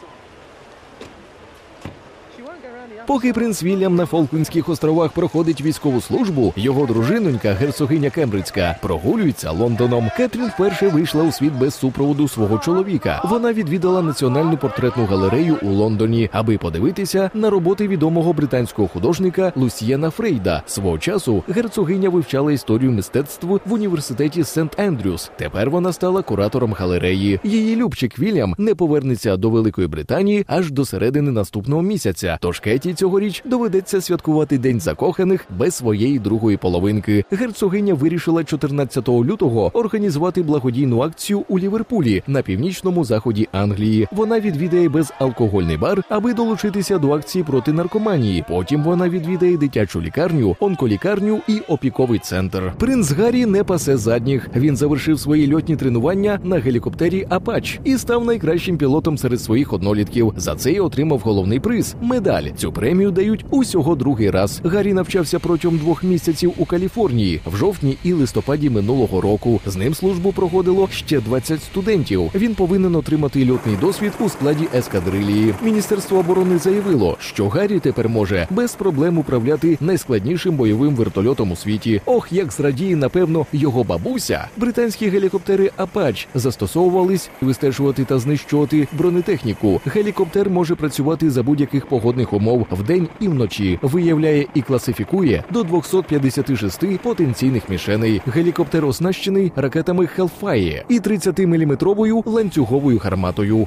song. Поки принц Вільям на Фолклендських островах проходить військову службу, його дружинонька, герцогиня Кембриджська, прогулюється Лондоном. Кетрін вперше вийшла у світ без супроводу свого чоловіка. Вона відвідала національну портретну галерею у Лондоні, аби подивитися на роботи відомого британського художника Лусьєна Фрейда. Свого часу герцогиня вивчала історію мистецтв в університеті Сент Ендрюс. Тепер вона стала куратором галереї. Її любчик Вільям не повернеться до Великої Британії аж до середини наступного місяця. Тож Кеті цьогоріч доведеться святкувати День закоханих без своєї другої половинки. Герцогиня вирішила 14 лютого організувати благодійну акцію у Ліверпулі на північному заході Англії. Вона відвідає безалкогольний бар, аби долучитися до акції проти наркоманії. Потім вона відвідає дитячу лікарню, онколікарню і опіковий центр. Принц Гаррі не пасе задніх. Він завершив свої льотні тренування на гелікоптері Апач і став найкращим пілотом серед своїх однолітків. За це й отримав головний приз медаль. Цю премію дають усього другий раз. Гаррі навчався протягом двох місяців у Каліфорнії в жовтні і листопаді минулого року. З ним службу проходило ще 20 студентів. Він повинен отримати льотний досвід у складі ескадрилії. Міністерство оборони заявило, що Гаррі тепер може без проблем управляти найскладнішим бойовим вертольотом у світі. Ох, як зрадіє, напевно, його бабуся. Британські гелікоптери Апач застосовувались вистежувати та знищувати бронетехніку. Гелікоптер може працювати за будь-яких погодних умов вдень і вночі. Виявляє і класифікує до 256 потенційних мішеней. Гелікоптер оснащений ракетами Hellfire і 30-мм ланцюговою гарматою.